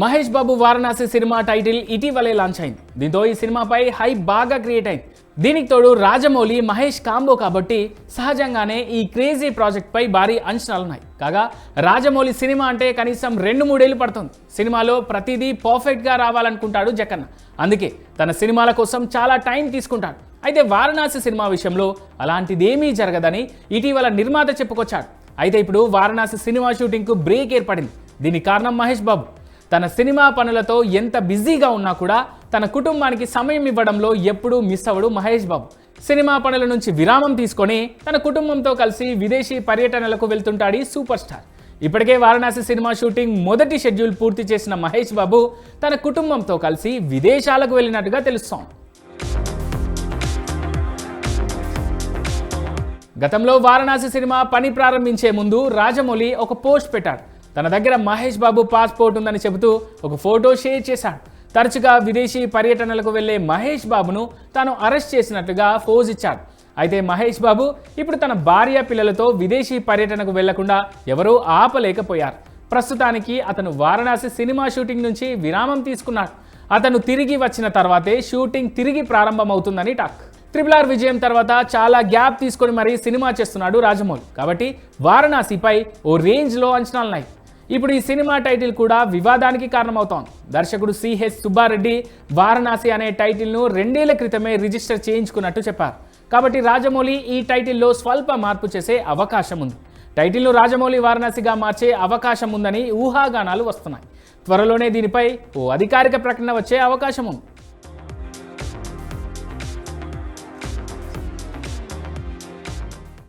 Mahesh Babu Varanasi cinema title ఇటీవలే launch అయింది. దీంతో ఈ సినిమాపై హైప్ బాగా క్రియేట్ అయింది. దీనికి తోడు రాజమౌళి మహేష్ కాంబో కాబట్టి సహజంగానే ఈ క్రేజీ ప్రాజెక్ట్ పై భారీ అంచనాలున్నాయి కాగా రాజమౌళి సినిమా అంటే కనీసం రెండు మూడేళ్ళు పడుతుంది. సినిమాలో ప్రతిదీ పర్ఫెక్ట్గా రావాలనుకుంటాడు జక్కన్న అందుకే తన సినిమాల కోసం చాలా టైం తీసుకుంటాడు. అయితే వారణాసి సినిమా విషయంలో అలాంటిదేమీ జరగదని ఇటీవల నిర్మాత చెప్పుకొచ్చాడు. అయితే ఇప్పుడు వారణాసి సినిమా షూటింగ్కు బ్రేక్ ఏర్పడింది. దీనికి కారణం మహేష్ బాబు. తన సినిమా పనులతో ఎంత బిజీగా ఉన్నా కూడా తన కుటుంబానికి సమయం ఇవ్వడంలో ఎప్పుడూ మిస్ అవ్వడు మహేష్ బాబు. సినిమా పనుల నుంచి విరామం తీసుకొని తన కుటుంబంతో కలిసి విదేశీ పర్యటనలకు వెళ్తుంటాడు సూపర్ స్టార్. ఇప్పటికే వారణాసి సినిమా షూటింగ్ మొదటి షెడ్యూల్ పూర్తి చేసిన మహేష్ బాబు తన కుటుంబంతో కలిసి విదేశాలకు వెళ్ళినట్టుగా తెలుస్తోంది. గతంలో వారణాసి సినిమా పని ప్రారంభించే ముందు రాజమౌళి ఒక పోస్ట్ పెట్టాడు. తన దగ్గర మహేష్ బాబు పాస్పోర్ట్ ఉందని చెబుతూ ఒక ఫోటో షేర్ చేశాడు. తరచుగా విదేశీ పర్యటనలకు వెళ్ళే మహేష్ బాబును తాను అరెస్ట్ చేసినట్టుగా ఫోజ్ ఇచ్చాడు. అయితే మహేష్ బాబు ఇప్పుడు తన భార్య పిల్లలతో విదేశీ పర్యటనకు వెళ్ళకుండా ఎవరూ ఆపలేకపోయారు. ప్రస్తుతానికి అతను వారణాసి సినిమా షూటింగ్ నుంచి విరామం తీసుకున్నాడు. అతను తిరిగి వచ్చిన తర్వాతే షూటింగ్ తిరిగి ప్రారంభమవుతుందని టాక్. ట్రిపుల్ ఆర్ విజయం తర్వాత చాలా గ్యాప్ తీసుకొని మరీ సినిమా చేస్తున్నాడు రాజమౌళి. కాబట్టి వారణాసిపై ఓ రేంజ్లో అంచనాలున్నాయి ఇప్పుడు ఈ సినిమా టైటిల్ కూడా వివాదానికి కారణమవుతోంది. దర్శకుడు సిహెచ్ సుబ్బారెడ్డి వారణాసి అనే టైటిల్ను రెండేళ్ళ క్రితమే రిజిస్టర్ చేయించుకున్నట్టు చెప్పారు. కాబట్టి రాజమౌళి ఈ టైటిల్లో స్వల్ప మార్పు చేసే అవకాశం ఉంది. టైటిల్ను రాజమౌళి వారణాసిగా మార్చే అవకాశం ఉందని ఊహాగానాలు వస్తున్నాయి. త్వరలోనే దీనిపై ఓ అధికారిక ప్రకటన వచ్చే అవకాశం ఉంది.